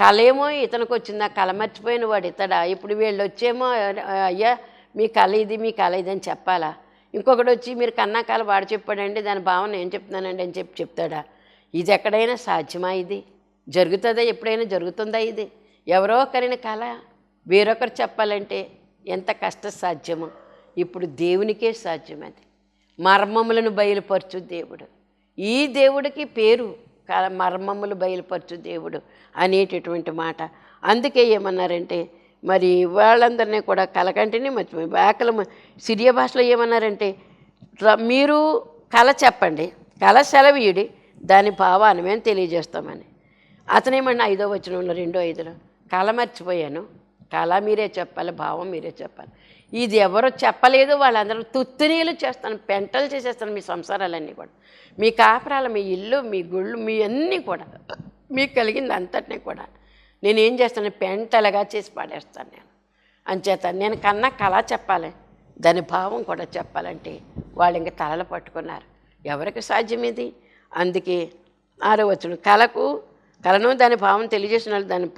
కళేమో ఇతనికి వచ్చింది ఆ కళ మర్చిపోయిన వాడు ఇతడా? ఇప్పుడు వీళ్ళు వచ్చేమో అయ్యా మీ కళ ఇది మీ కళ ఇది అని చెప్పాలా? ఇంకొకటి వచ్చి మీరు కన్నా కళ వాడు చెప్పాడండి దాని భావన నేను చెప్తున్నానండి అని చెప్పి చెప్తాడా? ఇది ఎక్కడైనా సాధ్యమా ఇది? జరుగుతుందా? ఎప్పుడైనా జరుగుతుందా ఇది? ఎవరో ఒకరిన కళ వేరొకరు చెప్పాలంటే ఎంత కష్ట సాధ్యమో. ఇప్పుడు దేవునికే సాధ్యం అది. మర్మములను బయలుపరచు దేవుడు. ఈ దేవుడికి పేరు మర్మములు బయలుపరచు దేవుడు అనేటటువంటి మాట. అందుకే ఏమన్నారంటే మరి వాళ్ళందరినీ కూడా కలకంటిని మర్చిపోయి వేకల సిరియా భాషలో ఏమన్నారంటే మీరు కళ చెప్పండి కళ సెలవీయుడి దాని భావాన్ని మేము తెలియజేస్తామని. అతనేమన్నా ఐదో వచనంలో రెండో ఐదులో కళ మర్చిపోయాను కళ మీరే చెప్పాలి భావం మీరే చెప్పాలి. ఇది ఎవరో చెప్పలేదు వాళ్ళందరూ తుత్తునీలు చేస్తాను పెంటలు చేసేస్తాను మీ సంసారాలన్నీ కూడా. మీ కాపురాలు మీ ఇల్లు మీ గుళ్ళు మీ అన్నీ కూడా. మీకు కలిగింది అంతటినీ కూడా. నేనేం చేస్తాను పెంటలుగా చేసి పాడేస్తాను నేను. అంచేత నేను కన్నా కళ చెప్పాలి దాని భావం కూడా చెప్పాలంటే వాళ్ళు ఇంక తలలు పట్టుకున్నారు. ఎవరికి సాధ్యం ఇది? అందుకే ఆరో కళకు కళను దాని భావం తెలియజేసిన వాళ్ళు దాని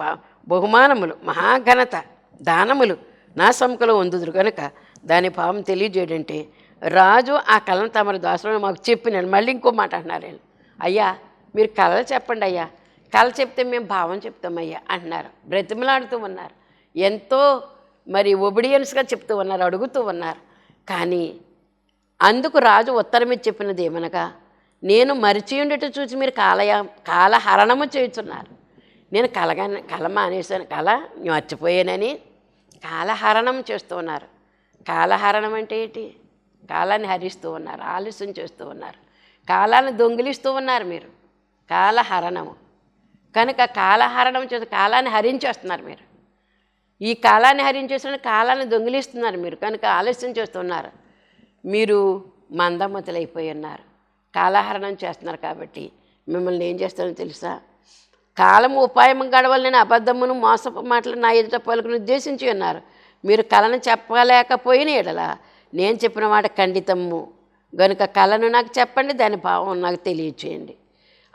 బహుమానములు మహాఘనత దానములు నా సంకలో ఉందుదురు కనుక దాని భావం తెలియజేయడంటే రాజు ఆ కళను తమరి దాసులను మాకు చెప్పినాను మళ్ళీ ఇంకో మాట అంటున్నారు వీళ్ళు. అయ్యా మీరు కళలు చెప్పండి అయ్యా. కళ చెప్తే మేము భావం చెప్తామయ్యా అంటున్నారు. బ్రతిమలాడుతూ ఉన్నారు. ఎంతో మరి ఒబిడియన్స్గా చెప్తూ ఉన్నారు అడుగుతూ ఉన్నారు. కానీ అందుకు రాజు ఉత్తరం ఇచ్చి చెప్పినది ఏమనగా నేను మరిచి ఉండేట చూసి మీరు కాలయ కాలహరణము చేయుచున్నారు. నేను కలగా కల మానేశాను కళ మర్చిపోయానని కాలహరణం చేస్తూ ఉన్నారు కాలహరణం అంటే ఏంటి? కాలాన్ని హరిస్తూ ఉన్నారు ఆలస్యం చేస్తూ ఉన్నారు. కాలాన్ని దొంగిలిస్తూ ఉన్నారు మీరు. కాలహరణము. కనుక కాలహరణం చేసి కాలాన్ని హరించేస్తున్నారు మీరు. ఈ కాలాన్ని హరించేసిన కాలాన్ని దొంగిలిస్తున్నారు మీరు. కనుక ఆలస్యం చేస్తున్నారు. మీరు మందమతులైపోయి ఉన్నారు. కాలహరణం చేస్తున్నారు కాబట్టి మిమ్మల్ని ఏం చేస్తారో తెలుసా? కాలం ఉపాయం గడవలని అబద్ధమును మోసపు మాటలు నా ఎదుట పలుకుని ఉద్దేశించి ఉన్నారు. మీరు కళను చెప్పలేకపోయిన ఎడల నేను చెప్పిన మాట ఖండితము. గనుక కళను నాకు చెప్పండి దాని భావం నాకు తెలియచేయండి.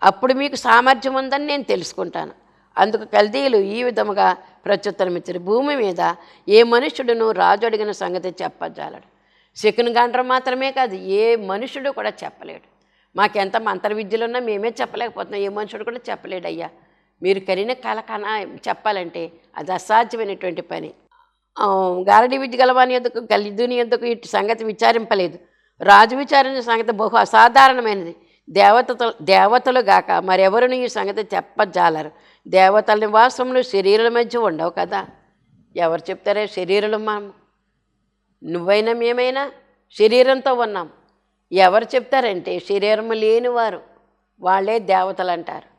అప్పుడు మీకు సామర్థ్యం ఉందని నేను తెలుసుకుంటాను. అందుకు కల్దీయులు ఈ విధముగా ప్రత్యుత్తరమిచ్చారు. భూమి మీద ఏ మనుష్యుడును రాజు అడిగిన సంగతి చెప్పజాలడు. శకుని గంటలు మాత్రమే కాదు ఏ మనుషుడు కూడా చెప్పలేడు. మాకెంత మంత్ర విద్యలున్నా మేమే చెప్పలేకపోతున్నాం. ఏ మనుషుడు కూడా చెప్పలేడు అయ్యా మీరు కరిన కలకన చెప్పాలంటే అది అసాధ్యమైనటువంటి పని. గారడి విద్య గలవాని ఎందుకు గలిదుని ఎందుకు ఇటు సంగతి విచారింపలేదు. రాజు విచారించిన సంగతి బహు అసాధారణమైనది. దేవతలు దేవతలు గాక మరెవరిని ఈ సంగతి చెప్పజాలరు. దేవతల నివాసములు శరీరాల మధ్య ఉండవు కదా. ఎవరు చెప్తారే శరీరాలు మనం నువ్వైనా మేమైనా శరీరంతో ఉన్నాం. ఎవరు చెప్తారంటే శరీరం లేనివారు. వాళ్ళే దేవతలు అంటారు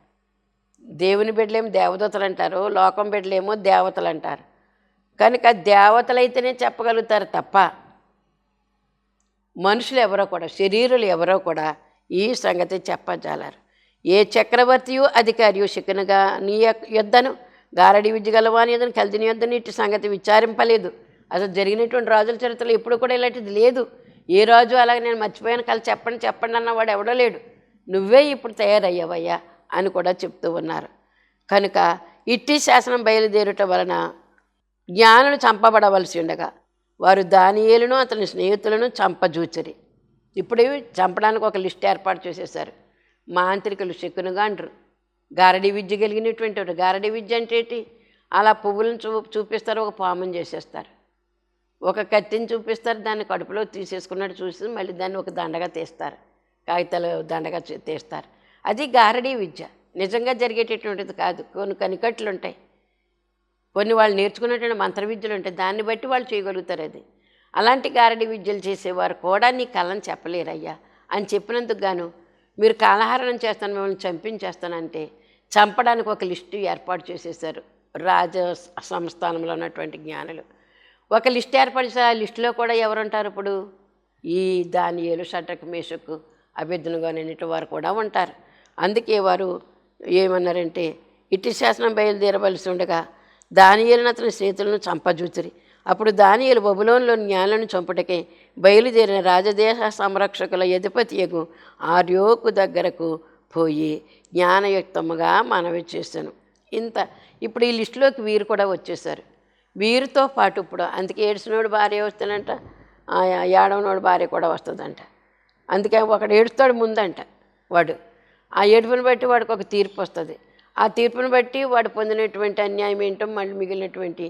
దేవుని బిడ్డలేమో దేవదూతలు అంటారు లోకం బిడ్డలేమో దేవతలు అంటారు కనుక దేవతలు అయితేనే చెప్పగలుగుతారు తప్ప మనుషులు ఎవరో కూడా శరీరులు ఎవరో కూడా ఈ సంగతి చెప్పజాలరు. ఏ చక్రవర్తియు అధికారియు శకునుగా నీ యొక్క యుద్ధను గారడి విద్య గలవాని యుద్ధను కలిదిని యుద్ధను ఇటు సంగతి విచారింపలేదు. అసలు జరిగినటువంటి రాజుల చరిత్రలో ఎప్పుడు కూడా ఇలాంటిది లేదు. ఏ రాజు అలాగే నేను మర్చిపోయాను కల చెప్పండి చెప్పండి అన్నవాడు ఎవడో లేడు. నువ్వే ఇప్పుడు తయారయ్యావయ్యా. అని కూడా చెప్తూ ఉన్నారు. కనుక ఇట్టి శాసనం బయలుదేరుట వలన జ్ఞానులు చంపబడవలసి ఉండగా వారు దానియేలను అతని స్నేహితులను చంపజూచరి. ఇప్పుడు చంపడానికి ఒక లిస్ట్ ఏర్పాటు చేసేసారు మాంత్రికులు శకునుగా అంటారు గారడి విద్య కలిగినటువంటి వాడు గారడి విద్య అంటే ఏంటి? అలా పువ్వులను చూ చూపిస్తారు ఒక పాముని చేసేస్తారు. ఒక కత్తిని చూపిస్తారు దాన్ని కడుపులో తీసేసుకున్నట్టు చూసి మళ్ళీ దాన్ని ఒక దండగా తీస్తారు. కాగితాలు దండగా తీస్తారు. అది గారడీ విద్య. నిజంగా జరిగేటటువంటిది కాదు. కొన్ని కనికట్లు ఉంటాయి కొన్ని వాళ్ళు నేర్చుకున్నటువంటి మంత్ర విద్యలు ఉంటాయి దాన్ని బట్టి వాళ్ళు చేయగలుగుతారు అది. అలాంటి గారడి విద్యలు చేసేవారు కూడా నీ కళను చెప్పలేరయ్యా. అని చెప్పినందుకు గాను మీరు కాలహరణం చేస్తాను మిమ్మల్ని చంపించేస్తానంటే చంపడానికి ఒక లిస్టు ఏర్పాటు చేసేసారు రాజ సంస్థానంలో ఉన్నటువంటి జ్ఞానులు. ఒక లిస్ట్ ఏర్పాటు చేశారు. ఆ లిస్టులో కూడా ఎవరు ఉంటారు ఇప్పుడు? ఈ దాని ఏలు షటకు మేషకు అభ్యర్థులుగానేటి వారు కూడా ఉంటారు. అందుకే వారు ఏమన్నారంటే ఇట్టి శాసనం బయలుదేరవలసి ఉండగా దానియలను అతని స్నేహితులను చంపజూచిరి. అప్పుడు దానియలు బబులోన్లో జ్ఞానులను చంపుటకే బయలుదేరిన రాజదేశ సంరక్షకుల యధిపతియగు ఆర్యోకు దగ్గరకు పోయి జ్ఞానయుక్తముగా మనవి చేశాను. ఇంత ఇప్పుడు ఈ లిస్టులోకి వీరు కూడా వచ్చేసారు వీరితో పాటు ఇప్పుడు అందుకే ఏడ్చినోడు భార్య వస్తానంట ఆ ఏడవనోడు భార్య కూడా వస్తుందంట. అందుకే ఒకడు ఏడుస్తాడు ముందంట వాడు. ఆ ఏడుపుని బట్టి వాడికి ఒక తీర్పు వస్తుంది. ఆ తీర్పుని బట్టి వాడు పొందినటువంటి అన్యాయం ఏంటో మళ్ళీ మిగిలినటువంటి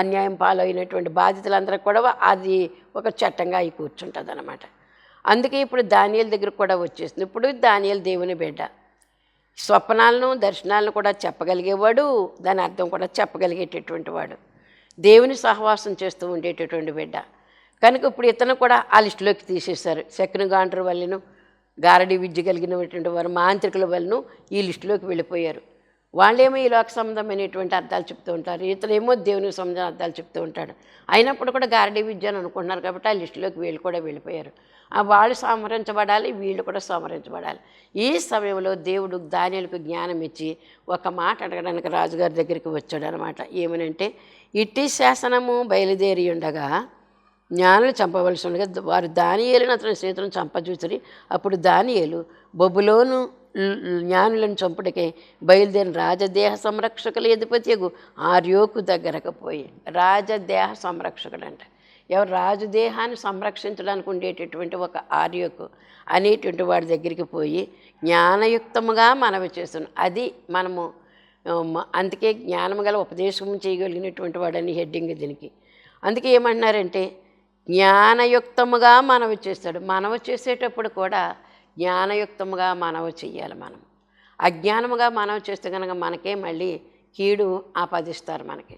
అన్యాయం పాలైనటువంటి బాధితులందరూ కూడా అది ఒక చట్టంగా అయి కూర్చుంటుంది అనమాట అందుకే ఇప్పుడు దానియల దగ్గర కూడా వచ్చేసింది. ఇప్పుడు దానియల దేవుని బిడ్డ. స్వప్నాలను దర్శనాలను కూడా చెప్పగలిగేవాడు దాని అర్థం కూడా చెప్పగలిగేటటువంటి వాడు. దేవుని సహవాసం చేస్తూ ఉండేటటువంటి బిడ్డ. కనుక ఇప్పుడు ఇతను కూడా ఆ లిస్టులోకి తీసేశారు. శకుని గాండ్రు వల్లను గారడి విద్య కలిగినటువంటి వారు మాంత్రికుల వలన ఈ లిస్టులోకి వెళ్ళిపోయారు. వాళ్ళేమో ఈ లోక సంబంధమైనటువంటి అర్థాలు చెప్తూ ఉంటారు. ఇతరేమో దేవునికి సంబంధం అర్థాలు చెప్తూ ఉంటాడు. అయినప్పుడు కూడా గారడి విద్య అని అనుకుంటున్నారు కాబట్టి ఆ లిస్టులోకి వీళ్ళు కూడా వెళ్ళిపోయారు. ఆ వాళ్ళు సంహరించబడాలి వీళ్ళు కూడా సంహరించబడాలి. ఈ సమయంలో దేవుడు దానిలకు జ్ఞానం ఇచ్చి ఒక మాట అడగడానికి రాజుగారి దగ్గరికి వచ్చాడు అనమాట ఏమనంటే ఇట్టి శాసనము బయలుదేరి ఉండగా జ్ఞానులు చంపవలసి ఉండగా వారు దానియేలును అతని స్నేహితులను చంపచూచని అప్పుడు దానియేలు బొబులోను జ్ఞానులను చంపుటకే బయలుదేరిన రాజదేహ సంరక్షకుల ఎదుపతియగు ఆర్యోకు దగ్గరకు పోయి రాజదేహ సంరక్షకుడు అంట ఎవరు రాజదేహాన్ని సంరక్షించడానికి ఉండేటటువంటి ఒక ఆర్యోకు అనేటువంటి వాడి దగ్గరికి పోయి జ్ఞానయుక్తముగా మనవి చేస్తున్నాం అది మనము అందుకే జ్ఞానం గల ఉపదేశం చేయగలిగినటువంటి వాడని హెడ్డింగ్ దీనికి. అందుకే ఏమంటున్నారంటే జ్ఞానయుక్తముగా మనవి చేస్తాడు. మనవి చేసేటప్పుడు కూడా జ్ఞానయుక్తముగా మనవి చెయ్యాలి మనం. అజ్ఞానముగా మనవి చేస్తే కనుక మనకే మళ్ళీ కీడు ఆపాదిస్తారు మనకి.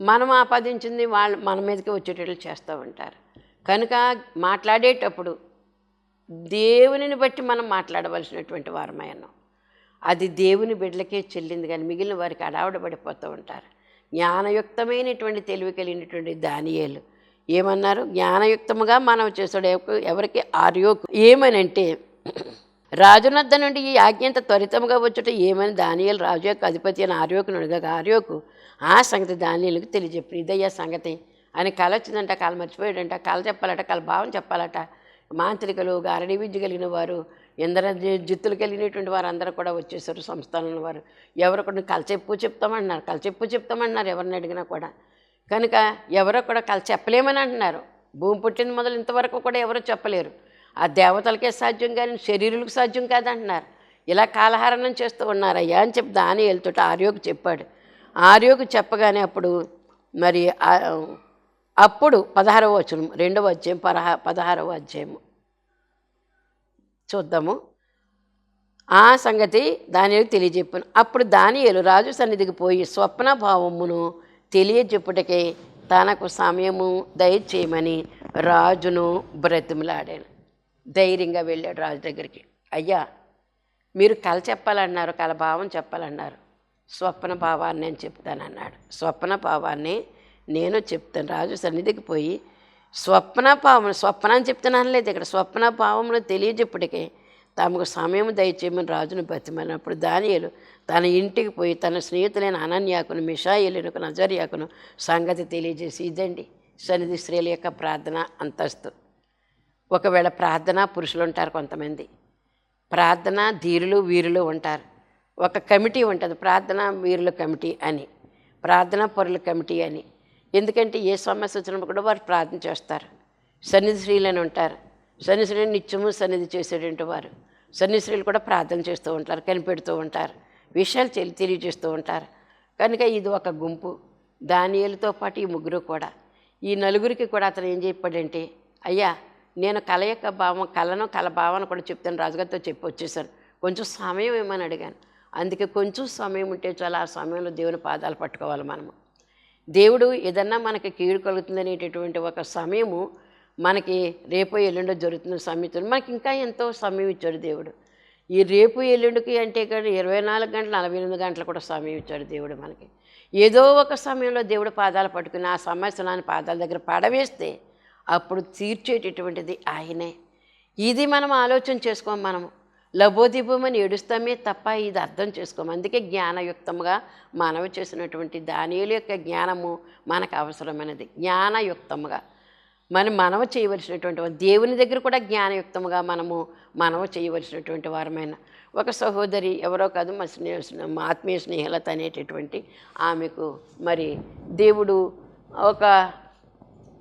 మనం ఆపాదించింది వాళ్ళు మన మీదకి వచ్చేటట్లు చేస్తూ ఉంటారు. కనుక మాట్లాడేటప్పుడు దేవునిని బట్టి మనం మాట్లాడవలసినటువంటి వారమై అది దేవుని బిడ్డలకే చెల్లింది కానీ మిగిలిన వారికి అడావిడ పడిపోతూ ఉంటారు. జ్ఞానయుక్తమైనటువంటి తెలివి కలిగినటువంటి దానియేలు ఏమన్నారు? జ్ఞానయుక్తముగా మనం చేసాడు ఎవరికి? ఆర్యోకు. ఏమనంటే రాజునద్ద నుండి ఈ ఆజ్ఞంత త్వరితముగా వచ్చుట ఏమని దానియలు రాజు యొక్క అధిపతి అని ఆర్యోకును అడగగా ఆర్యోకు ఆ సంగతి దానియలకు తెలియజెప్పి ఇదయ్యా సంగతి. అని కళ వచ్చిందంట కళ మర్చిపోయాడంట కళ చెప్పాలట కళ భావం చెప్పాలట. మాంత్రికులు గారడి విద్య కలిగిన వారు ఇందర జిత్తులు కలిగినటువంటి వారు అందరూ కూడా వచ్చేసారు సంస్థానం వారు. ఎవరు కూడా కలచెప్పు చెప్తామన్నారు. కలచెప్పు చెప్తామన్నారు ఎవరిని అడిగినా కూడా. కనుక ఎవరో కూడా కళ చెప్పలేమని అంటున్నారు. భూమి పుట్టింది మొదలు ఇంతవరకు కూడా ఎవరో చెప్పలేరు. ఆ దేవతలకే సాధ్యం కానీ శరీరులకు సాధ్యం కాదంటున్నారు. ఇలా కాలహరణం చేస్తూ ఉన్నారయ్యా అని చెప్పి దాని వెళ్తుంటే ఆర్యోకు చెప్పాడు. ఆర్యోకు చెప్పగానే అప్పుడు మరి అప్పుడు పదహారవ వచనం రెండవ అధ్యాయం పదహా పదహారవ అధ్యాయము. చూద్దాము. ఆ సంగతి దాని తెలియజెప్పాను. అప్పుడు దానియలు రాజు సన్నిధికి పోయి స్వప్న భావమును తెలియజెప్పుటకే తనకు సమయము దయచేయమని రాజును బ్రతిమలాడాను. ధైర్యంగా వెళ్ళాడు రాజు దగ్గరికి. అయ్యా మీరు కళ చెప్పాలన్నారు కళ భావం చెప్పాలన్నారు. స్వప్న భావాన్ని నేను చెప్తానన్నాడు. స్వప్న భావాన్ని నేను చెప్తాను. రాజు సన్నిధికి పోయి స్వప్న భావం స్వప్న అని చెప్తున్నాను లేదు ఇక్కడ. స్వప్న భావంలో తెలియజెప్పటికే తమకు సమయం దయచేయమని రాజును బతిమన్నప్పుడు దానియలు తన ఇంటికి పోయి తన స్నేహితులైన అనన్యాకును మిషాయిలునకు నజర్యాకును సంగతి తెలియజేసి ఇదండి సన్నిధి స్త్రీల యొక్క ప్రార్థన అంతస్తు. ఒకవేళ ప్రార్థన పురుషులు ఉంటారు కొంతమంది. ప్రార్థన ధీరులు వీరులు ఉంటారు. ఒక కమిటీ ఉంటుంది. ప్రార్థన వీరుల కమిటీ అని ప్రార్థన పరుల కమిటీ అని. ఎందుకంటే ఏ సమస్య వచ్చినప్పుడు కూడా వారు ప్రార్థన చేస్తారు. సన్నిధి స్త్రీలని ఉంటారు. సన్నిధి నిత్యము సన్నిధి చేసేటువంటి వారు. సన్నిశ్రీలు స్త్రీలు కూడా ప్రార్థన చేస్తూ ఉంటారు కనిపెడుతూ ఉంటారు విషయాలు తెలి తెలియజేస్తూ ఉంటారు. కనుక ఇది ఒక గుంపు. దానియలతో పాటు ఈ ముగ్గురు కూడా. ఈ నలుగురికి కూడా అతను ఏం చెప్పాడంటే అయ్యా నేను కళ యొక్క భావం కళను కళ భావన కూడా చెప్తాను రాజుగారితో చెప్పి వచ్చేసాను. కొంచెం సమయం ఏమని అడిగాను. అందుకే కొంచెం సమయం ఉంటే చాలా ఆ సమయంలో దేవుని పాదాలు పట్టుకోవాలి మనము. దేవుడు ఏదన్నా మనకి కీడు కలుగుతుందనేటటువంటి ఒక సమయము మనకి రేపు ఎల్లుండో జరుగుతున్న సమయంతో మనకి ఇంకా ఎంతో సమయం ఇచ్చాడు దేవుడు. ఈ రేపు ఎల్లుండికి అంటే కానీ ఇరవై నాలుగు గంటలు నలభై ఎనిమిది గంటలు కూడా సమయం ఇచ్చాడు దేవుడు మనకి. ఏదో ఒక సమయంలో దేవుడు పాదాలు పట్టుకుని ఆ సమస్య నాని పాదాల దగ్గర పడవేస్తే అప్పుడు తీర్చేటటువంటిది ఆయనే. ఇది మనం ఆలోచన చేసుకోం మనము. లబోదిబోమని ఏడుస్తామే తప్ప ఇది అర్థం చేసుకోము అందుకే జ్ఞానయుక్తంగా మనవి చేసినటువంటి దానియుల యొక్క జ్ఞానము మనకు అవసరమైనది. జ్ఞానయుక్తముగా. మనం మనవ చేయవలసినటువంటి దేవుని దగ్గర కూడా జ్ఞానయుక్తముగా మనము మనవ చేయవలసినటువంటి వారమైన ఒక సహోదరి ఎవరో కాదు మా స్నేహ మా ఆత్మీయ స్నేహలత అనేటటువంటి ఆమెకు మరి దేవుడు ఒక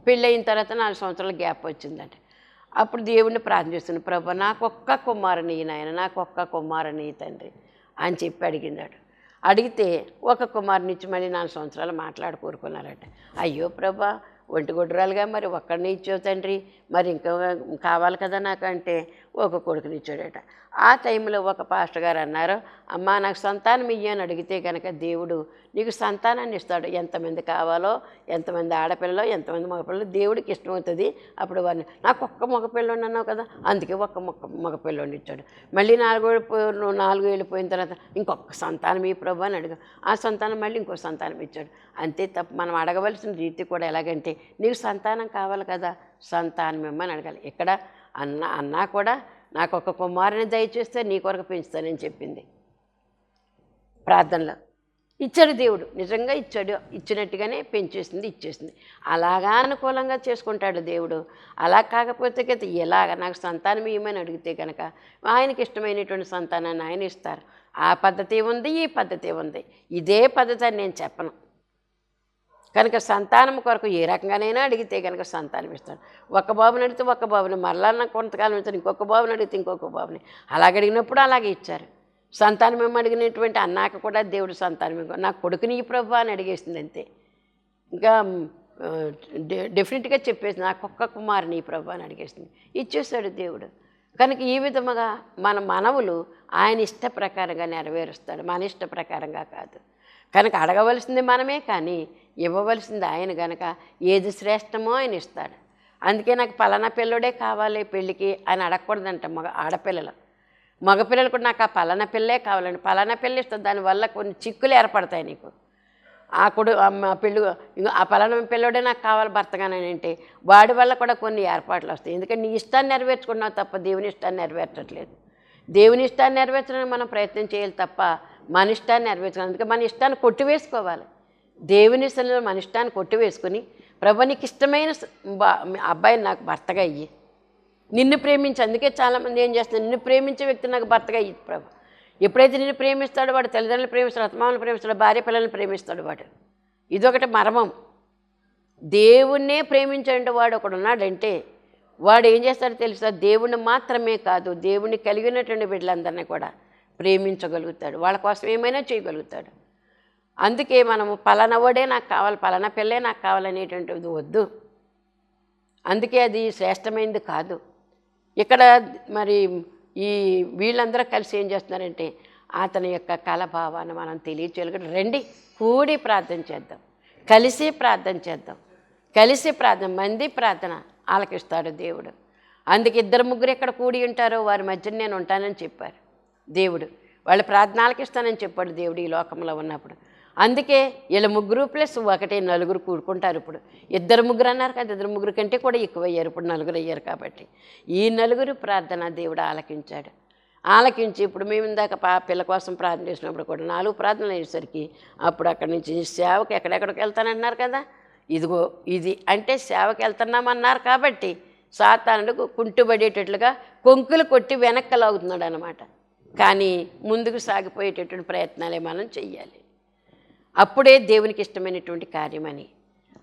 పెళ్ళయిన తర్వాత నాలుగు సంవత్సరాల గ్యాప్ వచ్చిందంట. అప్పుడు దేవుడిని ప్రార్థిస్తుంది ప్రభు నాకు ఒక్క కుమారుని నాయన నాకు ఒక్క కుమారుని తండ్రి అని చెప్పి అడిగిందాడు అడిగితే ఒక కుమారుని ఇచ్చి మళ్ళీ నాలుగు సంవత్సరాలు మాట్లాడుకోరుకున్నారట అయ్యో ప్రభా ఒంటి గుడ్రాలుగా మరి ఒక్కడిని ఇచ్చావు తండ్రి. మరి ఇంకా కావాలి కదా నాకు అంటే ఒక కొడుకుని ఇచ్చాడట. ఆ టైంలో ఒక పాస్టర్ గారు అన్నారు అమ్మా నాకు సంతానం ఇయ్యని అడిగితే కనుక దేవుడు నీకు సంతానాన్ని ఇస్తాడు. ఎంతమంది కావాలో ఎంతమంది ఆడపిల్లలో ఎంతమంది మగపిల్లలు దేవుడికి ఇష్టమవుతుంది. అప్పుడు వారిని నాకు ఒక్క మగపిల్లని అన్నావు కదా? అందుకే ఒక్క మొక్క మగపిల్లని ఇచ్చాడు. మళ్ళీ నాలుగు నాలుగు ఏళ్ళు పోయిన తర్వాత ఇంకొక సంతానం ఈ ప్రభు అని అడిగా. ఆ సంతానం మళ్ళీ ఇంకో సంతానం ఇచ్చాడు. అంతే తప్ప మనం అడగవలసిన రీతి కూడా ఎలాగంటే నీకు సంతానం కావాలి కదా సంతానం ఇమ్మని అడగాలి. ఇక్కడ అన్న అన్నా కూడా నాకు ఒక కుమారుని దయచేస్తే నీ కొరకు పెంచుతానని చెప్పింది. ప్రార్థనలో. ఇచ్చాడు దేవుడు. నిజంగా ఇచ్చాడు. ఇచ్చినట్టుగానే పెంచేసింది ఇచ్చేసింది. అలాగా అనుకూలంగా చేసుకుంటాడు దేవుడు. అలా కాకపోతే కదా ఎలాగ? నాకు సంతానం ఇవ్వమని అడిగితే కనుక ఆయనకి ఇష్టమైనటువంటి సంతానాన్ని ఆయన ఇస్తారు. ఆ పద్ధతి ఉంది ఈ పద్ధతి ఉంది. ఇదే పద్ధతి అని నేను చెప్పను. కనుక సంతానం కొరకు ఏ రకంగానైనా అడిగితే కనుక సంతానం ఇస్తాడు. ఒక్క బాబుని అడిగితే ఒక్క బాబుని మరలా కొంతకాలం ఇస్తాడు ఇంకొక బాబుని అడిగితే ఇంకొక బాబుని. అలాగ అడిగినప్పుడు అలాగే ఇచ్చారు. సంతానం ఏమో అడిగినటువంటి అన్నాక కూడా దేవుడు సంతానం నా కొడుకుని ఈ ప్రభు అని అడిగేసింది అంతే. ఇంకా డె- డెఫినెట్గా చెప్పేసి నాకు ఒక్క కుమారుని ఈ ప్రభు అని అడిగేసింది. ఇచ్చేసాడు దేవుడు. కనుక ఈ విధముగా మన మనవులు ఆయన ఇష్ట ప్రకారంగా నెరవేరుస్తాడు. మన ఇష్ట ప్రకారంగా కాదు. కనుక అడగవలసింది మనమే కానీ ఇవ్వవలసింది ఆయన కనుక ఏది శ్రేష్టమో ఆయన ఇస్తాడు. అందుకే నాకు పలానా పిల్లడే కావాలి పెళ్ళికి అని అడగకూడదంట మగ ఆడపిల్లలు. మగపిల్లలు కూడా నాకు ఆ పలానా పిల్లే కావాలండి. పలానా పిల్ల ఇస్తుంది దానివల్ల కొన్ని చిక్కులు ఏర్పడతాయి నీకు. ఆ కొడు అమ్మ పెళ్ళి ఆ పలానా పిల్లోడే నాకు కావాలి భర్తగానని వాడి వల్ల కూడా కొన్ని ఏర్పాట్లు వస్తాయి. ఎందుకంటే నీ ఇష్టాన్ని నెరవేర్చుకున్నావు తప్ప దేవుని ఇష్టాన్ని నెరవేర్చట్లేదు. దేవుని ఇష్టాన్ని నెరవేర్చడానికి మనం ప్రయత్నం చేయాలి తప్ప మన ఇష్టాన్ని నెరవేర్చుకోవాలి. అందుకే మన ఇష్టాన్ని కొట్టివేసుకోవాలి. దేవుని సన్నిధిలో మన ఇష్టాన్ని కొట్టివేసుకుని ప్రభు నీకు ఇష్టమైన అబ్బాయిని నాకు భర్తగా అయ్యి నిన్ను ప్రేమించి అందుకే చాలామంది ఏం చేస్తున్నారు? నిన్ను ప్రేమించే వ్యక్తి నాకు భర్తగా అయ్యి ప్రభు. ఎప్పుడైతే నిన్ను ప్రేమిస్తాడో వాడు తల్లిదండ్రులు ప్రేమిస్తాడు అత్మాలను ప్రేమిస్తాడు భార్య పిల్లల్ని ప్రేమిస్తాడు వాడు. ఇదొకటి మర్మం. దేవుణ్ణే ప్రేమించండి వాడు ఒకడు ఉన్నాడంటే వాడు ఏం చేస్తాడో తెలుసా? దేవుణ్ణి మాత్రమే కాదు దేవుణ్ణి కలిగినటువంటి బిడ్డలందరినీ కూడా ప్రేమించగలుగుతాడు. వాళ్ళ కోసం ఏమైనా చేయగలుగుతాడు. అందుకే మనము పలానవాడే నాకు కావాలి పలానా పిల్లే నాకు కావాలనేటువంటిది వద్దు. అందుకే అది శ్రేష్టమైనది కాదు. ఇక్కడ మరి ఈ వీళ్ళందరూ కలిసి ఏం చేస్తున్నారంటే అతని యొక్క కలభావాన్ని మనం తెలియచేయగలం రండి కూడి ప్రార్థన చేద్దాం. కలిసి ప్రార్థన చేద్దాం. కలిసి ప్రార్థన మంది ప్రార్థన ఆలకిస్తాడు దేవుడు. అందుకే ఇద్దరు ముగ్గురు ఎక్కడ కూడి ఉంటారో వారి మధ్య నేను ఉంటానని చెప్పారు. దేవుడు. వాళ్ళ ప్రార్థనలకిస్తానని చెప్పాడు దేవుడు ఈ లోకంలో ఉన్నప్పుడు. అందుకే వీళ్ళ ముగ్గురు ప్లస్ ఒకటే నలుగురు కూడుకుంటారు ఇప్పుడు. ఇద్దరు ముగ్గురు అన్నారు కదా ఇద్దరు ముగ్గురు కంటే కూడా ఎక్కువ అయ్యారు ఇప్పుడు నలుగురు అయ్యారు కాబట్టి. ఈ నలుగురు ప్రార్థన దేవుడు ఆలకించాడు. ఆలకించి ఇప్పుడు మేము ఇందాక పా పిల్ల కోసం ప్రార్థన చేసినప్పుడు కూడా నాలుగు ప్రార్థనలు అయ్యేసరికి అప్పుడు అక్కడి నుంచి సేవకు ఎక్కడెక్కడికి వెళ్తానంటున్నారు కదా? ఇదిగో ఇది అంటే సేవకి వెళ్తున్నామన్నారు కాబట్టి సాతానుడు కుంటుబడేటట్లుగా కొంకులు కొట్టి వెనక్కి లాగుతున్నాడు అనమాట కానీ ముందుకు సాగిపోయేటటువంటి ప్రయత్నాలే మనం చెయ్యాలి. అప్పుడే దేవునికి ఇష్టమైనటువంటి కార్యమని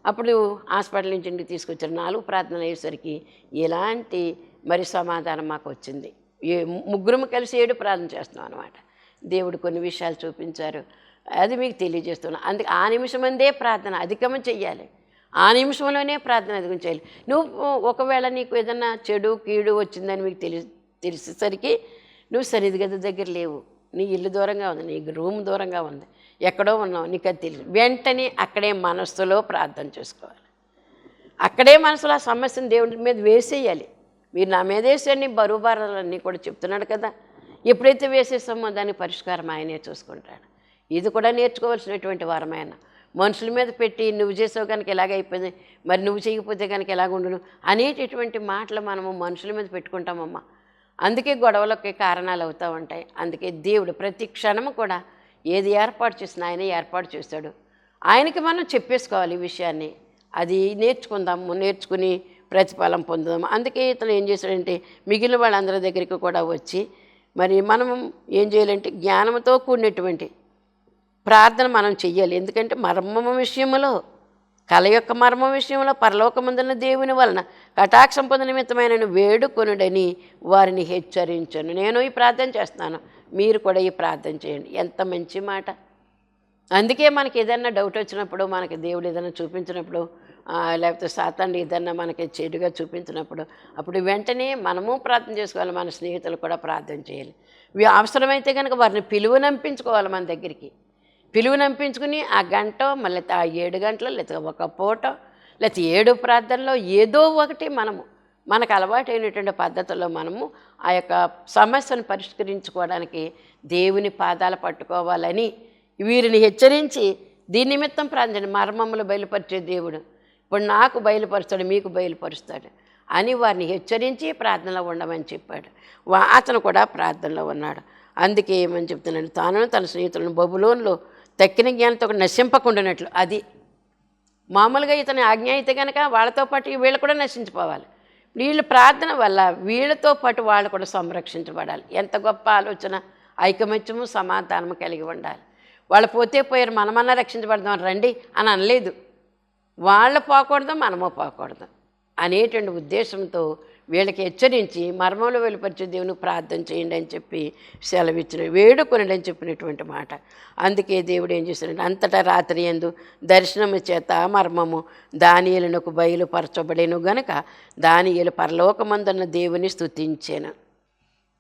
అప్పుడు హాస్పిటల్ నుంచి ఇంటికి తీసుకొచ్చిన నాలుగు ప్రార్థనలు అయ్యేసరికి ఎలాంటి మరి సమాధానం మాకు వచ్చింది. ఏ ముగ్గురం కలిసి ఏడు ప్రార్థన చేస్తున్నాం అనమాట దేవుడు కొన్ని విషయాలు చూపించారు. అది మీకు తెలియజేస్తున్నాను అందుకే ఆ నిమిషం అందే ప్రార్థన అధికము చెయ్యాలి. ఆ నిమిషంలోనే ప్రార్థన అధికం చేయాలి. నువ్వు ఒకవేళ నీకు ఏదన్నా చెడు కీడు వచ్చిందని మీకు తెలి తెలిసేసరికి నువ్వు సరిదిగది దగ్గర లేవు. నీ ఇల్లు దూరంగా ఉంది నీ రూమ్ దూరంగా ఉంది. ఎక్కడో ఉన్నావు నీకు అది తెలియదు వెంటనే అక్కడే మనస్సులో ప్రార్థన చేసుకోవాలి. అక్కడే మనసులో ఆ సమస్యను దేవుడి మీద వేసేయాలి. మీరు నా మీద వేసేయండి బరువు భారాలన్నీ కూడా చెప్తున్నాడు కదా. ఎప్పుడైతే వేసేసామో దానికి పరిష్కారం ఆయనే చూసుకుంటాడు. ఇది కూడా నేర్చుకోవాల్సినటువంటి వారమైన మనుషుల మీద పెట్టి నువ్వు చేసావు కనుక ఎలాగైపోయింది మరి నువ్వు చేయకపోతే కనుక ఎలాగుండును అనేటటువంటి మాటలు మనము మనుషుల మీద పెట్టుకుంటామమ్మా. అందుకే గొడవలకి కారణాలు అవుతూ ఉంటాయి అందుకే దేవుడు ప్రతి క్షణము కూడా ఏది ఏర్పాటు చేసినా ఆయన ఏర్పాటు చేస్తాడు. ఆయనకి మనం చెప్పేసుకోవాలి ఈ విషయాన్ని. అది నేర్చుకుందాము నేర్చుకుని ప్రతిఫలం పొందుదాము అందుకే ఇతను ఏం చేశాడంటే మిగిలిన వాళ్ళందరి దగ్గరికి కూడా వచ్చి మరి మనం ఏం చేయాలంటే జ్ఞానంతో కూడినటువంటి ప్రార్థన మనం చెయ్యాలి. ఎందుకంటే మర్మము విషయంలో కల యొక్క మర్మ విషయంలో పరలోకమందున్న దేవుని వలన కటాక్షం పొందిన నిమిత్తమైన వేడుకొనుడని వారిని హెచ్చరించను. నేను ఈ ప్రార్థన చేస్తున్నాను. మీరు కూడా ఈ ప్రార్థన చేయండి. ఎంత మంచి మాట. అందుకే మనకి ఏదైనా డౌట్ వచ్చినప్పుడు మనకి దేవుడు ఏదైనా చూపించినప్పుడు లేకపోతే సాతాండి ఏదైనా మనకి చెడుగా చూపించినప్పుడు అప్పుడు వెంటనే మనము ప్రార్థన చేసుకోవాలి. మన స్నేహితులు కూడా ప్రార్థన చేయాలి. అవసరమైతే కనుక వారిని పిలువనంపించుకోవాలి మన దగ్గరికి. పిలువనంపించుకుని ఆ గంట మళ్ళీ ఆ ఏడు గంటలు లేకపోతే ఒక పూట లేకపోతే ఏడు ప్రార్థనలో ఏదో ఒకటి మనము మనకు అలవాటైనటువంటి పద్ధతుల్లో మనము ఆ యొక్క సమస్యను పరిష్కరించుకోవడానికి దేవుని పాదాలు పట్టుకోవాలని వీరిని హెచ్చరించి దీని నిమిత్తం ప్రార్థన మర్మములు బయలుపరిచే దేవుడు. ఇప్పుడు నాకు బయలుపరుస్తాడు మీకు బయలుపరుస్తాడు అని వారిని హెచ్చరించి ప్రార్థనలో ఉండమని చెప్పాడు. అతను కూడా ప్రార్థనలో ఉన్నాడు. అందుకే ఏమని చెప్తున్నాడు తాను తన స్నేహితులను బబులోన్లో తక్కిన జ్ఞానంతో నశింపకుండానట్లు. అది మామూలుగా ఇతని ఆజ్ఞ అయితే కనుక వాళ్ళతో పాటు వీళ్ళు కూడా నశించిపోవాలి. వీళ్ళ ప్రార్థన వల్ల వీళ్ళతో పాటు వాళ్ళు కూడా సంరక్షించబడాలి. ఎంత గొప్ప ఆలోచన ఐకమత్యము సమాధానము కలిగి ఉండాలి. వాళ్ళు పోతే పోయారు మనమన్నా రక్షించబడదాం రండి అని అనలేదు. వాళ్ళు పోకూడదు మనము పోకూడదు అనేటువంటి ఉద్దేశంతో వీళ్ళకి హెచ్చరించి మర్మంలో వెలుపరిచే దేవుని ప్రార్థన చేయండి అని చెప్పి సెలవిచ్చిన వేడుకొనండి అని చెప్పినటువంటి మాట. అందుకే దేవుడు ఏం చేశాడంటే అంతటా రాత్రి ఎందు దర్శనము చేత మర్మము దానియలకు బయలుపరచబడేను గనుక దానియలు పరలోకమందున్న దేవుని స్థుతించాను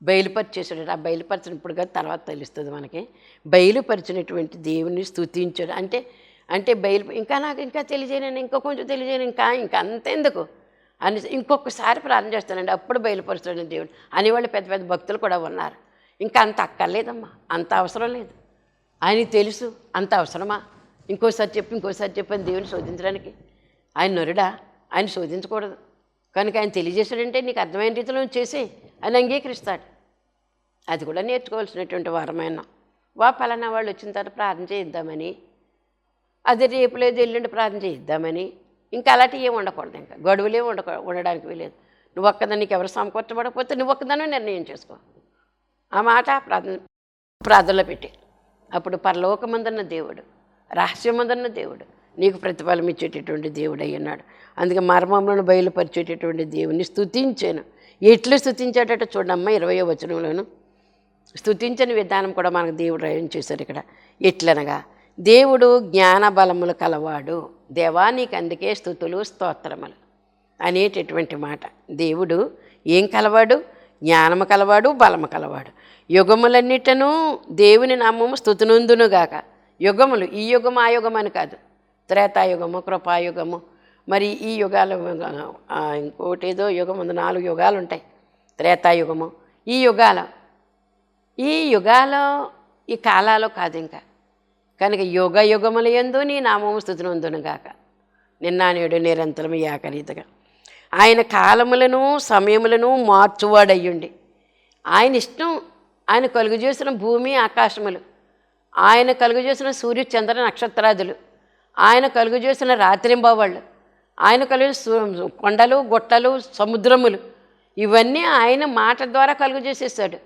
బయలుపరిచేసాడు ఆ బయలుపరిచినప్పుడు కదా తర్వాత తెలుస్తుంది మనకి. బయలుపరిచినటువంటి దేవుని స్థుతించాడు అంటే అంటే బయలు ఇంకా నాకు ఇంకా తెలియజేయను ఇంకా కొంచెం తెలియజేయను ఇంకా ఇంకా అంతెందుకు? అని ఇంకొకసారి ప్రార్థన చేస్తానండి. అప్పుడు బయలుపరుస్తాడు దేవుడు. అనేవాళ్ళు పెద్ద పెద్ద భక్తులు కూడా ఉన్నారు. ఇంకా అంత అక్కర్లేదమ్మా. అంత అవసరం లేదు. ఆయనకి తెలుసు అంత అవసరమా? ఇంకోసారి చెప్పి ఇంకోసారి చెప్పని దేవుని శోధించడానికి. ఆయన నరుడా? ఆయన శోధించకూడదు. కనుక ఆయన తెలియజేశాడంటే నీకు అర్థమైన రీతిలో చేసి ఆయన అంగీకరిస్తాడు. అది కూడా నేర్చుకోవాల్సినటువంటి వరమైన. వా పలానా వాళ్ళు వచ్చిన తర్వాత ప్రార్థన చేయిద్దామని. అది రేపు లేదు ఎల్లుండి ప్రార్థన చేయిద్దామని. ఇంకా అలాంటివి ఏమి ఉండకూడదు ఇంకా. గడువులే ఉండకూ ఉండడానికి వీలేదు నువ్వు ఒక్కదాన్ని నీకు ఎవరు సమకూర్చబడకపోతే నువ్వు ఒక్కదాన్ని నిర్ణయం చేసుకో. ఆ మాట ప్రార్థన ప్రార్థనలో పెట్టి. అప్పుడు పరలోకమందన్న దేవుడు రహస్యమందన్న దేవుడు నీకు ప్రతిఫలం ఇచ్చేటటువంటి దేవుడు అయ్యన్నాడు అందుకే మర్మములను బయలుపరిచేటటువంటి దేవుని స్థుతించాను ఎట్లు స్థుతించేటట్టు చూడమ్మా ఇరవయో వచనంలోను. స్థుతించని విధానం కూడా మనకు దేవుడు రాయం చేశారు ఇక్కడ. ఎట్లనగా దేవుడు జ్ఞానబలములు కలవాడు. దేవానికి అందుకే స్థుతులు స్తోత్రములు అనేటటువంటి మాట. దేవుడు ఏం కలవాడు? జ్ఞానము కలవాడు బలము కలవాడు. యుగములన్నిటను దేవుని నామము స్థుతినందునుగాక. యుగములు ఈ యుగం ఆ యుగం అని కాదు. త్రేతాయుగము కృపాయుగము. మరి ఈ యుగాలు ఇంకోటి ఏదో యుగం ఉంది నాలుగు యుగాలు ఉంటాయి త్రేతాయుగము. ఈ యుగాలు ఈ యుగాలో ఈ కాలాలు కాదు ఇంకా. కనుక యుగ యుగముల ఎందు నీ నామము స్థుతినందునుగాక. నిన్న నేడు నిరంతరం ఏకరీతిగా ఆయన కాలములను సమయములను మార్చువాడయ్యుండి. ఆయన ఇష్టం ఆయన కలుగు చేసిన భూమి ఆకాశములు. ఆయన కలుగు చేసిన సూర్య చంద్ర నక్షత్రాదులు. ఆయన కలుగు చేసిన రాత్రింబవాళ్ళు. ఆయన కలుగు కొండలు గుట్టలు సముద్రములు. ఇవన్నీ ఆయన మాట ద్వారా కలుగు చేసేసాడు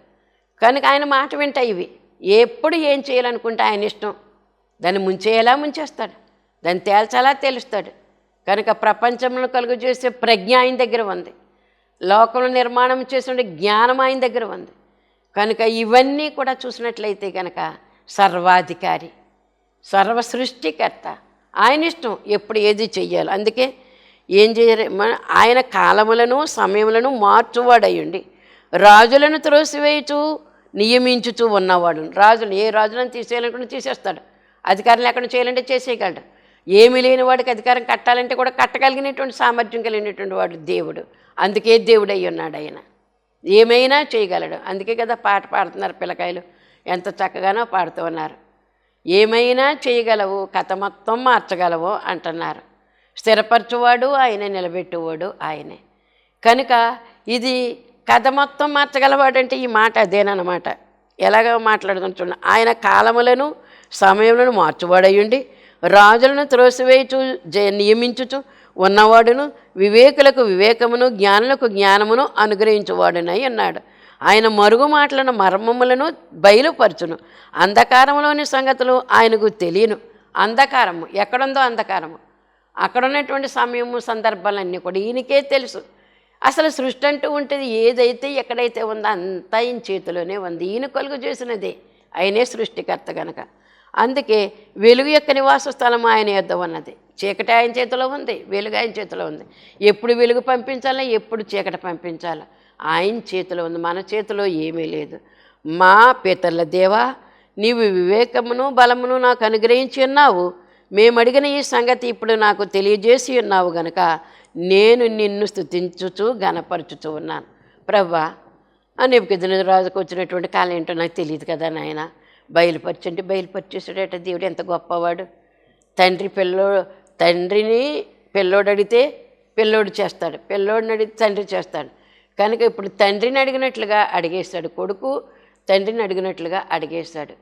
కనుక ఆయన మాట వింటాయి ఇవి. ఎప్పుడు ఏం చేయాలనుకుంటే ఆయన ఇష్టం. దాన్ని ముంచేలా ముంచేస్తాడు. దాన్ని తేల్చాలా తేలుస్తాడు. కనుక ప్రపంచంలో కలుగు చేసే ప్రజ్ఞ ఆయన దగ్గర ఉంది. లోకంలో నిర్మాణం చేసిన జ్ఞానం ఆయన దగ్గర ఉంది. కనుక ఇవన్నీ కూడా చూసినట్లయితే కనుక సర్వాధికారి సర్వ సృష్టికర్త ఆయన ఇష్టం ఎప్పుడు ఏది చెయ్యాలి. అందుకే ఏం చేయాలి ఆయన కాలములను సమయములను మార్చువాడయ్యుండి రాజులను త్రోసివేయుచు నియమించుతూ ఉన్నవాడు. రాజులు ఏ రాజులను తీసేయాలనుకుంటే తీసేస్తాడు. అధికారం లేకుండా చేయాలంటే చేసేయగలడు ఏమీ లేని వాడికి అధికారం కట్టాలంటే కూడా కట్టగలిగినటువంటి సామర్థ్యం కలిగినటువంటి వాడు దేవుడు. అందుకే దేవుడు అయి ఉన్నాడు ఆయన. ఏమైనా చేయగలడు. అందుకే కదా పాట పాడుతున్నారు పిల్లకాయలు. ఎంత చక్కగానో పాడుతూ ఉన్నారు. ఏమైనా చేయగలవు కథ మొత్తం మార్చగలవు అంటున్నారు. స్థిరపరచువాడు ఆయనే నిలబెట్టువాడు ఆయనే. కనుక ఇది కథ మొత్తం మార్చగలవాడంటే ఈ మాట అదేనమాట ఎలాగ మాట్లాడుతున్నా చూడండి. ఆయన కాలములను సమయంలో మార్చువాడయుండి రాజులను త్రోసివేయచు జ నియమించుచు ఉన్నవాడును వివేకులకు వివేకమును జ్ఞానులకు జ్ఞానమును అనుగ్రహించువాడునై అన్నాడు. ఆయన మరుగు మాటలను మర్మములను బయలుపరచును. అంధకారంలోని సంగతులు ఆయనకు తెలియను. అంధకారము ఎక్కడుందో అంధకారము. అక్కడ ఉన్నటువంటి సమయము సందర్భాలన్నీ కూడా ఈయనకే తెలుసు. అసలు సృష్టి అంటూ ఉంటుంది ఏదైతే ఎక్కడైతే ఉందో అంతా ఈయన చేతిలోనే ఉంది. ఈయన కలుగు చేసినదే. ఆయనే సృష్టికర్త కనుక అందుకే వెలుగు యొక్క నివాస స్థలం ఆయన యొద్ద ఉన్నది. చీకటి ఆయన చేతిలో ఉంది వెలుగు ఆయన చేతిలో ఉంది. ఎప్పుడు వెలుగు పంపించాలా ఎప్పుడు చీకటి పంపించాలా? ఆయన చేతిలో ఉంది మన చేతిలో ఏమీ లేదు. మా పితరుల దేవా నీవు వివేకమును బలమును నాకు అనుగ్రహించి ఉన్నావు. మేము అడిగిన ఈ సంగతి ఇప్పుడు నాకు తెలియజేసి ఉన్నావు గనక నేను నిన్ను స్తుతించుచు గనపరచుచూ ఉన్నాను. ప్రవ్వా అని రాజుకు వచ్చినటువంటి కాలం ఏంటో నాకు తెలియదు కదా నాయన. బయలుపరచండి బయలుపరిచేసాడట దేవుడు ఎంత గొప్పవాడు. తండ్రి పిల్లో తండ్రిని పిల్లోడు అడిగితే పిల్లోడు చేస్తాడు పిల్లోడిని అడిగితే తండ్రి చేస్తాడు. కనుక ఇప్పుడు తండ్రిని అడిగినట్లుగా అడిగేశాడు కొడుకు తండ్రిని అడిగినట్లుగా అడిగేశాడు.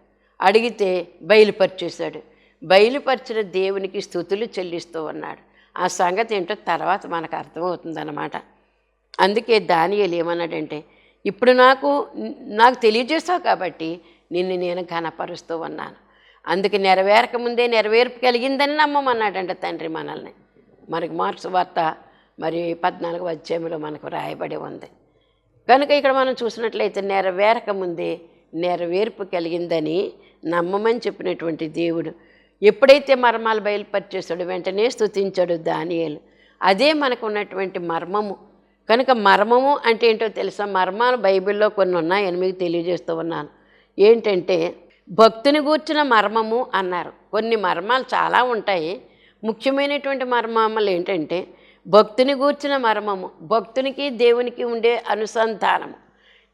అడిగితే బయలుపరిచేశాడు. బయలుపరిచిన దేవునికి స్థుతులు చెల్లిస్తూ ఉన్నాడు. ఆ సంగతి ఏంటో తర్వాత మనకు అర్థమవుతుందన్నమాట. అందుకే దానియలు ఏమన్నాడంటే ఇప్పుడు నాకు నాకు తెలియజేస్తావు కాబట్టి నిన్ను నేను ఘనపరుస్తూ ఉన్నాను. అందుకే నెరవేరక ముందే నెరవేర్పు కలిగిందని నమ్మమన్నాడంట తండ్రి మనల్ని. మనకి మార్క్స్ వార్త మరి పద్నాలుగు అధ్యాయంలో మనకు రాయబడి ఉంది. కనుక ఇక్కడ మనం చూసినట్లయితే నెరవేరక ముందే నెరవేర్పు కలిగిందని నమ్మమని చెప్పినటువంటి దేవుడు ఎప్పుడైతే మర్మాలు బయలుపరిచేశాడు వెంటనే స్తుతించాడు దానియేలు. అదే మనకు ఉన్నటువంటి మర్మము. కనుక మర్మము అంటే ఏంటో తెలుసా? మర్మాలు బైబిల్లో కొన్ని ఉన్నాయని మీకు తెలియజేస్తూ ఉన్నాను. ఏంటంటే భక్తుని గూర్చిన మర్మము అన్నారు. కొన్ని మర్మాలు చాలా ఉంటాయి. ముఖ్యమైనటువంటి మర్మములు ఏంటంటే భక్తుని గూర్చిన మర్మము భక్తునికి దేవునికి ఉండే అనుసంధానము.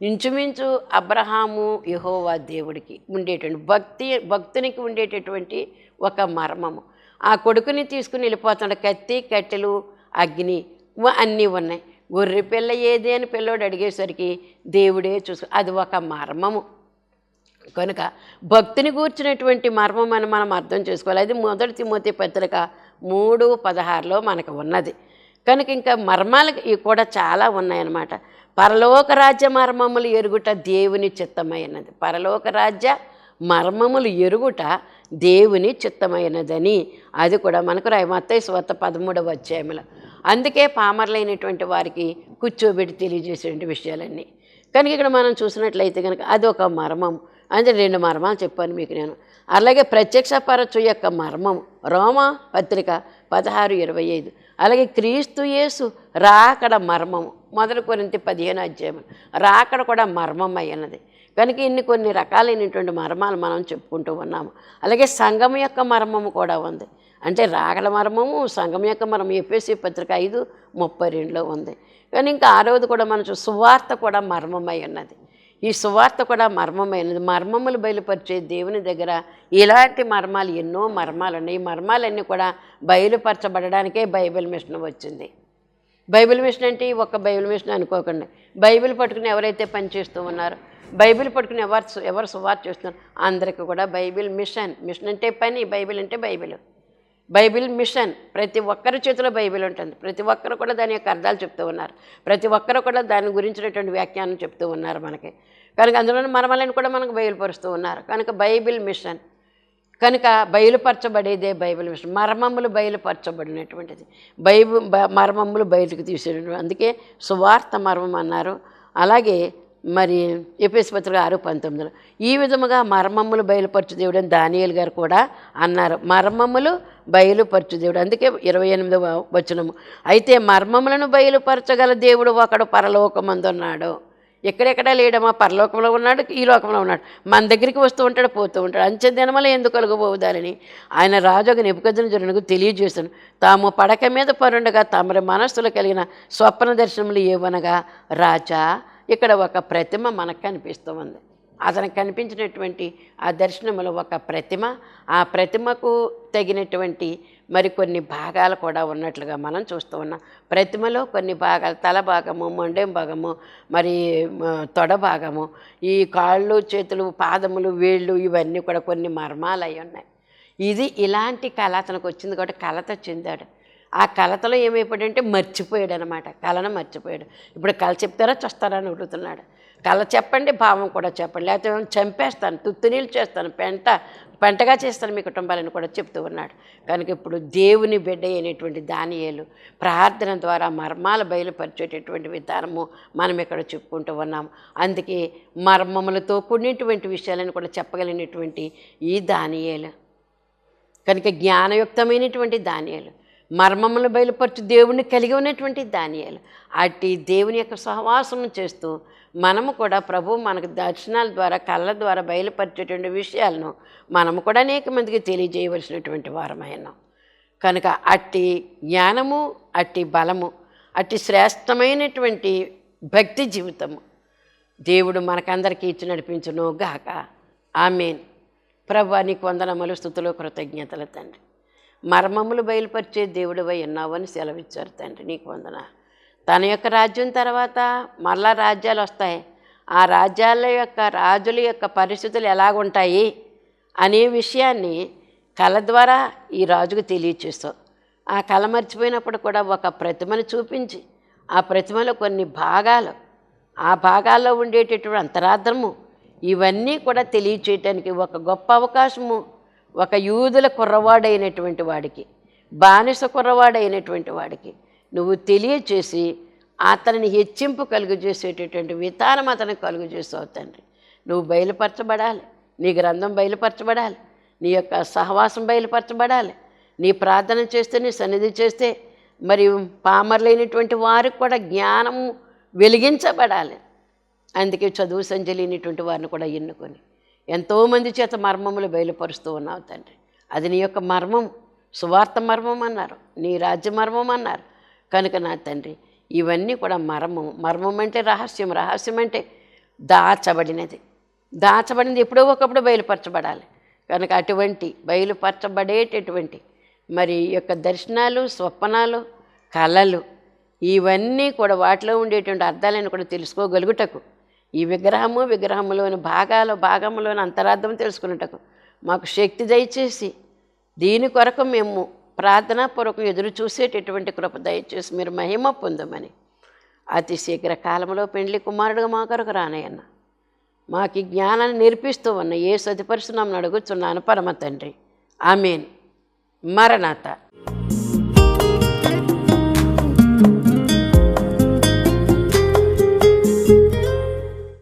ఇంచుమించు అబ్రహాము యహోవా దేవుడికి ఉండేటువంటి భక్తి భక్తునికి ఉండేటటువంటి ఒక మర్మము. ఆ కొడుకుని తీసుకుని వెళ్ళిపోతాడు. కత్తి కట్టెలు అగ్ని అన్నీ ఉన్నాయి. గొర్రె పిల్ల ఏది అని పిల్లోడు అడిగేసరికి దేవుడే చూసు అది ఒక మర్మము. కనుక భక్తిని కూర్చున్నటువంటి మర్మం అని మనం అర్థం చేసుకోవాలి. అది మొదటి తిమోతి పత్రిక మూడు పదహారులో మనకు ఉన్నది. కనుక ఇంకా మర్మాలు ఇవి కూడా చాలా ఉన్నాయన్నమాట. పరలోక రాజ్య మర్మములు ఎరుగుట దేవుని చిత్తమైనది. పరలోక రాజ్య మర్మములు ఎరుగుట దేవుని చిత్తమైనదని అది కూడా మనకు రాయి మత్తయి స్వత పదమూడవ అధ్యాయంలో అందుకే పామర్లైనటువంటి వారికి కూర్చోబెట్టి తెలియజేసేటువంటి విషయాలన్నీ. కనుక ఇక్కడ మనం చూసినట్లయితే కనుక అది ఒక మర్మం. అంటే రెండు మర్మాలు చెప్పాను మీకు నేను. అలాగే ప్రత్యక్ష పరచు యొక్క మర్మం రోమ పత్రిక పదహారు ఇరవై ఐదు. అలాగే క్రీస్తు యేసు రాకడ మర్మము మొదటి కొరింతి పదిహేను అధ్యాయం రాకడ కూడా మర్మం అయినది. కనుక ఇన్ని కొన్ని రకాలైనటువంటి మర్మాలు మనం చెప్పుకుంటూ ఉన్నాము. అలాగే సంఘం యొక్క మర్మము కూడా ఉంది. అంటే రాకడ మర్మము సంఘం యొక్క మర్మం ఎఫ్ఎస్సి పత్రిక ఐదు ముప్పై రెండులో ఉంది. కానీ ఇంకా ఆరవది కూడా మనం సువార్త కూడా మర్మమై ఉన్నది. ఈ సువార్త కూడా మర్మమైనది. మర్మములు బయలుపరిచే దేవుని దగ్గర ఇలాంటి మర్మాలు ఎన్నో మర్మాలు ఉన్నాయి. ఈ మర్మాలన్నీ కూడా బయలుపరచబడడానికే బైబిల్ మిషన్ వచ్చింది. బైబిల్ మిషన్ అంటే ఒక ఒక్క బైబిల్ మిషన్ అనుకోకండి. బైబిల్ పట్టుకుని ఎవరైతే పనిచేస్తూ ఉన్నారో బైబిల్ పట్టుకుని ఎవరు ఎవరు సువార్త చేస్తున్నారు అందరికీ కూడా బైబిల్ మిషన్. మిషన్ అంటే పని బైబిల్ అంటే బైబిల్. Bible machine. ప్రతి ఒక్కరి చేతిలో బైబిల్ ఉంటుంది. ప్రతి ఒక్కరు కూడా దాని యొక్క అర్థాలు చెప్తూ ఉన్నారు. ప్రతి ఒక్కరు కూడా దాని గురించినటువంటి వ్యాఖ్యానం చెప్తూ ఉన్నారు మనకి. కనుక అందులోని మరమలని కూడా మనకు బయలుపరుస్తూ ఉన్నారు. కనుక బైబిల్ మిషన్. కనుక బయలుపరచబడేదే బైబిల్ మిషన్. మర్మములు బయలుపరచబడినటువంటిది. బైబిల్ బ- మర్మములు బయటకు తీసేటువంటి అందుకే సువార్త మర్మం అన్నారు. అలాగే మరి ఎపిఎస్ పత్రిక ఆరు పంతొమ్మిదిలో ఈ విధముగా మర్మములు బయలుపరచు దేవుడు అని దానియేలు గారు కూడా అన్నారు. మర్మములు బయలుపరచు దేవుడు. అందుకే ఇరవై ఎనిమిదవ వచనము. అయితే మర్మములను బయలుపరచగల దేవుడు ఒకడు పరలోకమందున్నాడు. ఎక్కడెక్కడ లేడమా పరలోకంలో ఉన్నాడు ఈ లోకంలో ఉన్నాడు. మన దగ్గరికి వస్తూ ఉంటాడు పోతూ ఉంటాడు. అంచె దినమల ఎందుకు కలుగబోదాలని ఆయన రాజుగా నిపుకద్దన జనులకు తెలియజేశాను. తాము పడక మీద పరుండగా తమరి మనస్సులో కలిగిన స్వప్న దర్శనములు ఏవనగా రాజా ఇక్కడ ఒక ప్రతిమ మనకు కనిపిస్తూ ఉంది అతనికి కనిపించినటువంటి ఆ దర్శనములో ఒక ప్రతిమ ఆ ప్రతిమకు తగినటువంటి మరికొన్ని భాగాలు కూడా ఉన్నట్లుగా మనం చూస్తూ ఉన్నాం. ప్రతిమలో కొన్ని భాగాలు తల భాగము మొండెం భాగము మరి తొడ భాగము ఈ కాళ్ళు చేతులు పాదములు వేళ్ళు ఇవన్నీ కూడా కొన్ని మర్మాలు అయి ఉన్నాయి. ఇది ఇలాంటి కళ అతనికి వచ్చింది కాబట్టి కళతో చెందాడు ఆ కలతలో ఏమైపోయాడంటే మర్చిపోయాడు అనమాట కళను మర్చిపోయాడు. ఇప్పుడు కళ చెప్తారా చస్తారా అని అడుగుతున్నాడు. కళ చెప్పండి భావం కూడా చెప్పండి. లేకపోతే చంపేస్తాను తుత్తునీళ్ళు చేస్తాను పెంట పెంటగా చేస్తాను మీ కుటుంబాలను కూడా చెప్తూ ఉన్నాడు. కనుక ఇప్పుడు దేవుని బిడ్డ అయినటువంటి దానియేలు ప్రార్థన ద్వారా మర్మాలు బయలుపరిచేటటువంటి విధానము మనం ఇక్కడ చెప్పుకుంటూ ఉన్నాము అందుకే మర్మములతో కూడినటువంటి విషయాలను కూడా చెప్పగలిగినటువంటి ఈ దానియేలు. కనుక జ్ఞానయుక్తమైనటువంటి దానియాలు. మర్మములు బయలుపరచు దేవుణ్ణి కలిగి ఉన్నటువంటి దానియాలు. అట్టి దేవుని యొక్క సహవాసం చేస్తూ మనము కూడా ప్రభు మనకు దర్శనాల ద్వారా కళ్ళ ద్వారా బయలుపరిచేటువంటి విషయాలను మనము కూడా అనేక మందికి తెలియజేయవలసినటువంటి వారమైనాం. కనుక అట్టి జ్ఞానము అట్టి బలము అట్టి శ్రేష్టమైనటువంటి భక్తి జీవితము దేవుడు మనకందరికీ ఇచ్చి నడిపించును గాక ఆమెన్. ప్రభు నీకు వందనములు స్థుతులు కృతజ్ఞతలు తండ్రి. మర్మములు బయలుపరిచే దేవుడివై ఉన్నావని సెలవిచ్చారు తండ్రి. నీకు వందన తన యొక్క రాజ్యం తర్వాత మళ్ళా రాజ్యాలు వస్తాయి. ఆ రాజ్యాల యొక్క రాజుల యొక్క పరిస్థితులు ఎలాగుంటాయి అనే విషయాన్ని కళ ద్వారా ఈ రాజుకు తెలియచేస్తావు ఆ కళ మర్చిపోయినప్పుడు కూడా ఒక ప్రతిమను చూపించి ఆ ప్రతిమలో కొన్ని భాగాలు ఆ భాగాల్లో ఉండేటటువంటి అంతరార్థము ఇవన్నీ కూడా తెలియచేయటానికి ఒక గొప్ప అవకాశము ఒక యూదుల కుర్రవాడైనటువంటి వాడికి బానిస కుర్రవాడైనటువంటి వాడికి నువ్వు తెలియచేసి అతనిని హెచ్చింపు కలుగు చేసేటటువంటి విధానం అతనికి కలుగు చేసావు తండ్రి. నువ్వు బయలుపరచబడాలి నీ గ్రంథం బయలుపరచబడాలి నీ యొక్క సహవాసం బయలుపరచబడాలి నీ ప్రార్థన చేస్తే నీ సన్నిధి చేస్తే మరి పామర్లైనటువంటి వారికి కూడా జ్ఞానము వెలిగించబడాలి. అందుకే చదువు సంజలినటువంటి వారిని కూడా ఎన్నుకొని ఎంతోమంది చేత మర్మములు బయలుపరుస్తూ ఉన్నావు తండ్రి. అది నీ యొక్క మర్మం. సువార్త మర్మం అన్నారు. నీ రాజ్య మర్మం అన్నారు. కనుక నా తండ్రి ఇవన్నీ కూడా మర్మం. మర్మం అంటే రహస్యం. రహస్యం అంటే దాచబడినది. దాచబడినది ఎప్పుడో ఒకప్పుడు బయలుపరచబడాలి. కనుక అటువంటి బయలుపరచబడేటటువంటి మరి యొక్క దర్శనాలు స్వప్నాలు కళలు ఇవన్నీ కూడా వాటిలో ఉండేటువంటి అర్థాలను కూడా తెలుసుకోగలుగుటకు ఈ విగ్రహము విగ్రహములోని భాగాలు భాగములోని అంతరార్థం తెలుసుకున్నటకు మాకు శక్తి దయచేసి దీని కొరకు మేము ప్రార్థనాపూర్వకం ఎదురు చూసేటటువంటి కృప దయచేసి మీరు మహిమ పొందమని. అతి శీఘ్ర కాలంలో పెండ్లి కుమారుడుగా మా కొరకు రానయ్యన్న. మాకు జ్ఞానాన్ని నేర్పిస్తూ ఉన్న ఏ సతిపరుస్తున్నామని అడుగుతున్నాను పరమ తండ్రి. ఆమెన్. మరణాత.